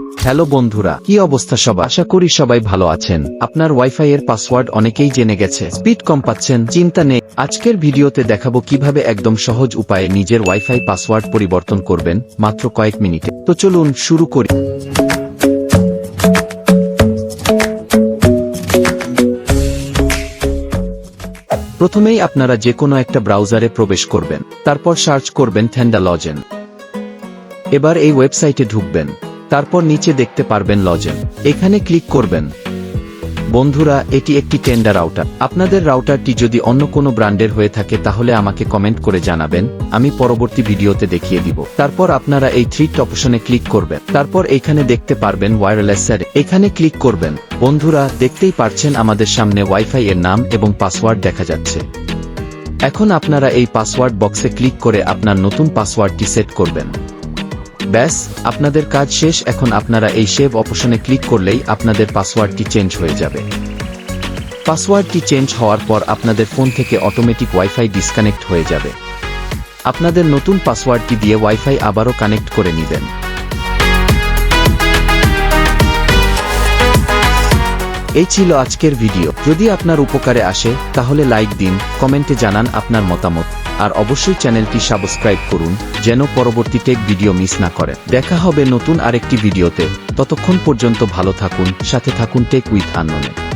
Hello বন্ধুরা, কি অবস্থা সব আশা করি সবাই ভালো আছেন। আপনার ওয়াইফাই এর পাসওয়ার্ড অনেকেই জেনে গেছে। স্পিড কম পাচ্ছেন, চিন্তা নেই। আজকের ভিডিওতে দেখাবো কীভাবে একদম সহজ উপায়ে নিজের ওয়াইফাই পাসওয়ার্ড পরিবর্তন করবেন, মাত্র কয়েক মিনিটে। তো চলুন শুরু করি। প্রথমেই আপনারা যে কোনো একটা ব্রাউজারে প্রবেশ করবেন, তারপর সার্চ করবেন থ্যান্ডা লজেন এবার এই ওয়েবসাইটে ঢুকবেন। তারপর নিচে দেখতে পারবেন লজেন এখানে ক্লিক করবেন। বন্ধুরা, এটি একটি টেন্ডার রাউটার। আপনাদের রাউটারটি যদি অন্য কোনো ব্র্যান্ডের হয়ে থাকে, তাহলে আমাকে কমেন্ট করে জানাবেন। আমি পরবর্তী ভিডিওতে দেখিয়ে দিব। তারপর আপনারা এই থ্রি অপশনে ক্লিক করবেন। তারপর এখানে দেখতে পারবেন ওয়্যারলেস স্যার এখানে ক্লিক করবেন। বন্ধুরা, দেখতেই পারছেন আমাদের সামনে ওয়াইফাই এর নাম এবং পাসওয়ার্ড দেখা যাচ্ছে। এখন আপনারা এই পাসওয়ার্ড বক্সে ক্লিক করে আপনার নতুন পাসওয়ার্ডটি সেট করবেন। ব্যাস, আপনাদের কাজ শেষ, এখন আপনারা এই সেভ অপশনে ক্লিক করলেই আপনাদের পাসওয়ার্ডটি চেঞ্জ হয়ে যাবে। পাসওয়ার্ডটি চেঞ্জ হওয়ার পর আপনাদের ফোন থেকে অটোমেটিক ওয়াইফাই ডিসকানেক্ট হয়ে যাবে। আপনাদের নতুন পাসওয়ার্ডটি দিয়ে ওয়াইফাই আবারও কানেক্ট করে নেবেন। এই ছিল আজকের ভিডিও। যদি আপনার উপকারে আসে, তাহলে লাইক দিন, কমেন্টে জানান আপনার মতামত। আর অবশ্যই চ্যানেলটি সাবস্ক্রাইব করুন, যেন পরবর্তী টেক ভিডিও মিস না করে। দেখা হবে নতুন আরেকটি ভিডিওতে ততক্ষণ পর্যন্ত ভালো থাকুন, সাথে থাকুন টেক উইথ আননে